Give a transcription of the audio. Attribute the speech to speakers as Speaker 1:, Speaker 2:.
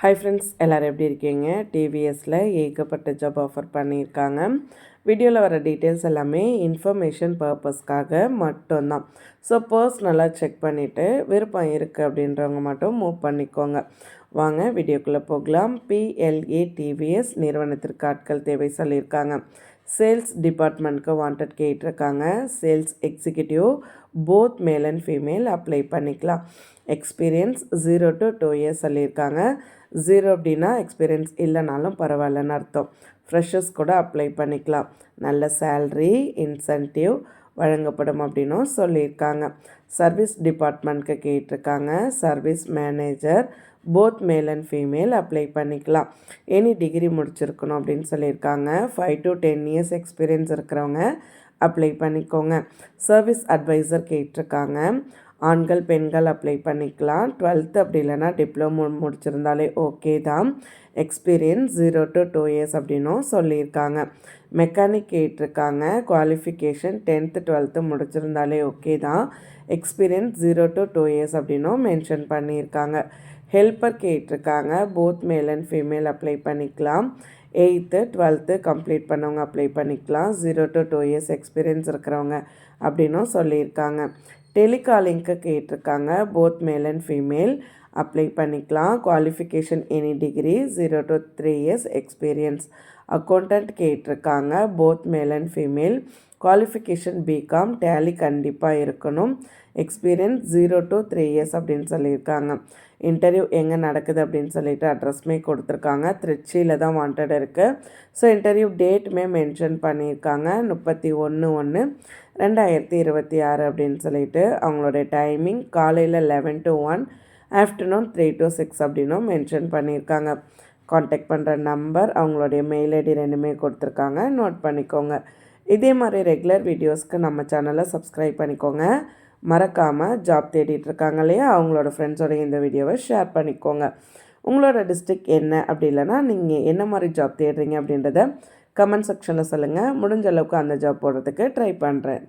Speaker 1: Hi friends எல்லோரும் எப்படி இருக்கீங்க? டிவிஎஸில் ஏகப்பட்ட ஜாப் ஆஃபர் பண்ணியிருக்காங்க. வீடியோவில் வர டீட்டெயில்ஸ் எல்லாமே இன்ஃபர்மேஷன் பர்பஸ்க்காக மட்டும்தான். ஸோ பர்ஸ்னலாக செக் பண்ணிவிட்டு விருப்பம் இருக்குது அப்படின்றவங்க மட்டும் மூவ் பண்ணிக்கோங்க. வாங்க வீடியோக்குள்ளே போகலாம். பிஎல்ஏ டிவிஎஸ் நிறுவனத்திற்கு ஆட்கள் தேவை சொல்லியிருக்காங்க. சேல்ஸ் டிபார்ட்மெண்ட்க்கு வாண்டட் கேட்டிருக்காங்க. Sales executive both male and female apply பண்ணிக்கலாம். Experience zero to two years சொல்லியிருக்காங்க. ஜீரோ அப்படின்னா எக்ஸ்பீரியன்ஸ் இல்லைனாலும் பரவாயில்லன்னு அர்த்தம். ஃப்ரெஷர்ஸ் கூட அப்ளை பண்ணிக்கலாம். நல்ல சேல்ரி இன்சென்டிவ் வழங்கப்படும் அப்படின்னும் சொல்லியிருக்காங்க. சர்வீஸ் டிபார்ட்மெண்ட்க்கு கேட்டிருக்காங்க. Service manager both male and female apply பண்ணிக்கலாம். எனி டிகிரி முடிச்சிருக்கணும் அப்படின்னு சொல்லியிருக்காங்க. Five to ten years experience இருக்கிறவங்க அப்ளை பண்ணிக்கோங்க. சர்வீஸ் அட்வைசர் கேட்டிருக்காங்க. ஆண்கள் பெண்கள் அப்ளை பண்ணிக்கலாம். டுவெல்த்து அப்படி இல்லைனா டிப்ளமோ முடிச்சிருந்தாலே ஓகே தான். Experience zero to two years அப்படின்னும் சொல்லியிருக்காங்க. மெக்கானிக் கேட்டிருக்காங்க. குவாலிஃபிகேஷன் டென்த்து டுவெல்த்து முடிச்சிருந்தாலே ஓகே தான். Experience zero to two years அப்படின்னும் மென்ஷன் பண்ணியிருக்காங்க. ஹெல்ப்பர் கேட்டிருக்காங்க. Both male and female apply பண்ணிக்கலாம். எயித்து டுவெல்த்து கம்ப்ளீட் பண்ணவங்க அப்ளை பண்ணிக்கலாம். Zero to two years experience இருக்கிறவங்க அப்படின்னும் சொல்லியிருக்காங்க. டெலிகாலிங்க்கு கேட்டிருக்காங்க both male and female apply பண்ணிக்கலாம். Qualification any degree zero to three years experience accountant கேட்டிருக்காங்க. Both male and female qualification BCom tally கண்டிப்பாக இருக்கணும். Experience zero to three years அப்படின்னு சொல்லியிருக்காங்க. இன்டர்வியூ எங்கே நடக்குது அப்படின்னு சொல்லிட்டு அட்ரஸ்மே கொடுத்துருக்காங்க. திருச்சியில் தான் வாண்டட் இருக்குது ஸோ இன்டர்வியூ டேட்டுமே மென்ஷன் பண்ணியிருக்காங்க. முப்பத்தி ஒன்று ஒன்று ரெண்டாயிரத்தி இருபத்தி ஆறு அப்படின்னு சொல்லிட்டு அவங்களுடைய டைமிங் காலையில் eleven to one afternoon three to six அப்படின்னும் மென்ஷன் பண்ணியிருக்காங்க. காண்டாக்ட் பண்ணுற நம்பர் அவங்களுடைய மெயில் ஐடி ரெண்டுமே கொடுத்துருக்காங்க. நோட் பண்ணிக்கோங்க. இதே மாதிரி ரெகுலர் வீடியோஸ்க்கு நம்ம சேனலை சப்ஸ்கிரைப் பண்ணிக்கோங்க. மறக்காமல் ஜாப் தேடிட்டு இருக்காங்க இல்லையா? அவங்களோட ஃப்ரெண்ட்ஸோட இந்த வீடியோவை ஷேர் பண்ணிக்கோங்க. உங்களோட டிஸ்ட்ரிக் என்ன அப்படி இல்லைனா நீங்கள் என்ன மாதிரி ஜாப் தேடுறீங்க அப்படின்றத கமெண்ட் செக்ஷனில் சொல்லுங்கள் முடிஞ்ச அளவுக்கு அந்த ஜாப் போடுறதுக்கு ட்ரை பண்ணுறேன்